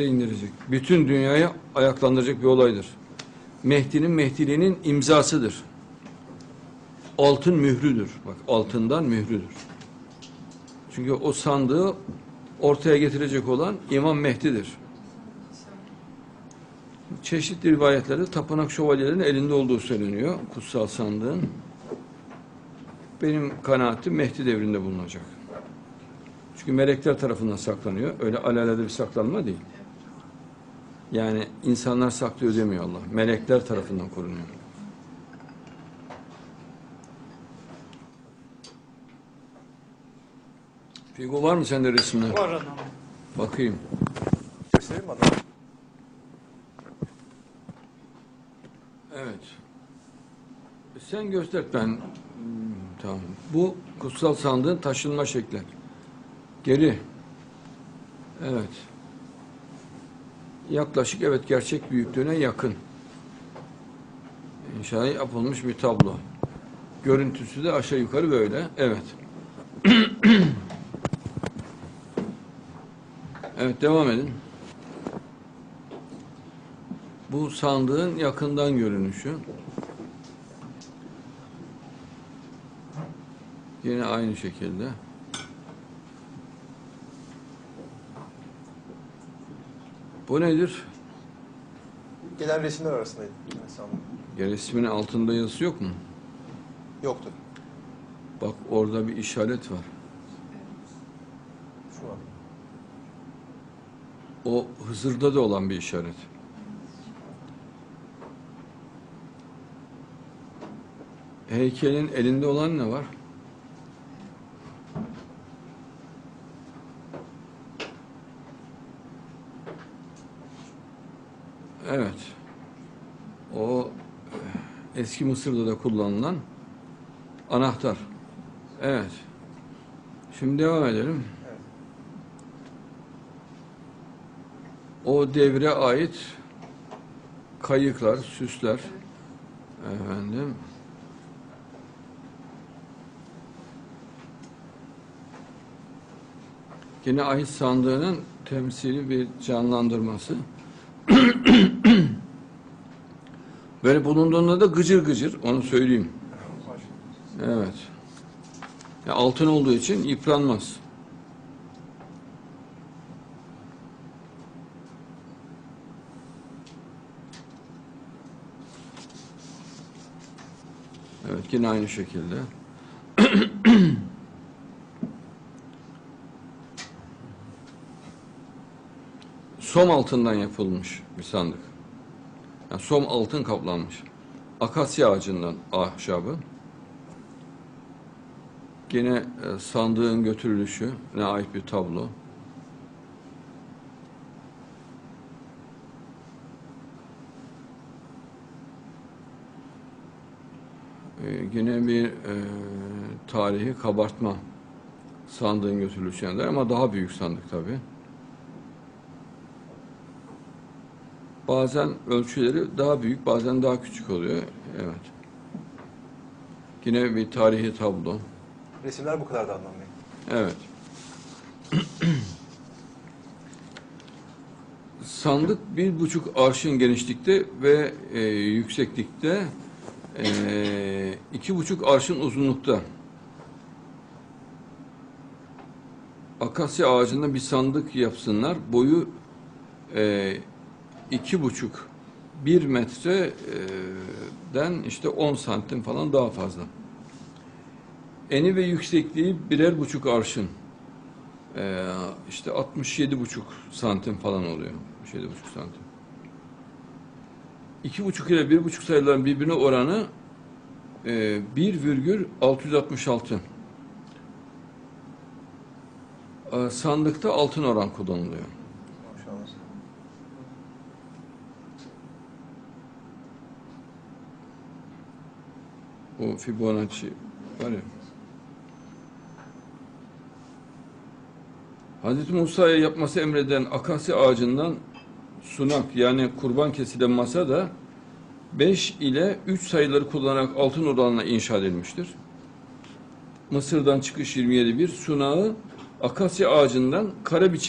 indirecek. Bütün dünyayı ayaklandıracak bir olaydır. Mehdi'nin Mehdiliğinin imzasıdır. Altın mührüdür. Bak altından mührüdür. Çünkü o sandığı ortaya getirecek olan İmam Mehdi'dir. Çeşitli rivayetlerde tapınak şövalyelerinin elinde olduğu söyleniyor. Kutsal sandığın. Benim kanaatim Mehdi devrinde bulunacak. Çünkü melekler tarafından saklanıyor. Öyle alelade bir saklanma değil. Yani insanlar saklıyor demiyor Allah. Melekler tarafından korunuyor. Figo var mı sende resimler? Var anam. Bakayım. Göstereyim mi adamı? Evet. Sen göster ben. Hmm, tamam. Bu kutsal sandığın taşınma şekli. Geri. Evet. Yaklaşık evet gerçek büyüklüğüne yakın. İnşaat yapılmış bir tablo. Görüntüsü de aşağı yukarı böyle. Evet. evet devam edin. Bu sandığın yakından görünüşü. Yine aynı şekilde. Bu nedir? Gelen resimler arasındaydı. Sandım. Ya resmin altında yazısı yok mu? Yoktu. Bak orada bir işaret var. Şu an. O Hızır'da da olan bir işaret. Heykelin elinde olan ne var? Evet. O eh, eski Mısır'da da kullanılan anahtar. Evet. Şimdi devam edelim. O devre ait kayıklar, süsler efendim Yine ahit sandığının temsili bir canlandırması. Böyle bulunduğunda da gıcır gıcır, onu söyleyeyim. Evet. Ya altın olduğu için yıpranmaz. Evet yine aynı şekilde. Som altından yapılmış bir sandık. Yani som altın kaplanmış. Akasya ağacından ahşabı. Yine e, sandığın götürülüşü ne ait bir tablo. Ee, yine bir e, tarihi kabartma sandığın götürülüşü ama daha büyük sandık tabi. Bazen ölçüleri daha büyük, bazen daha küçük oluyor. Evet. Yine bir tarihi tablo. Resimler bu kadardı Adnan Bey. Evet. Sandık bir buçuk arşın genişlikte ve e, yükseklikte e, iki buçuk arşın uzunlukta. Akasya ağacından bir sandık yapsınlar. Boyu e, iki buçuk bir metreden işte 10 santim falan daha fazla. Eni ve yüksekliği birer buçuk arşın. Ee, işte 67 buçuk santim falan oluyor. 67 buçuk santim. İki buçuk ile bir buçuk sayıların birbirine oranı e, 1,666. Ee, sandıkta altın oran kullanılıyor. O Fibonacci var ya. Hazreti Musa'ya yapması emreden akasya ağacından sunak yani kurban kesilen masa da 5 ile 3 sayıları kullanarak altın oranla inşa edilmiştir. Mısır'dan çıkış 27.1 sunağı akasya ağacından kare biçim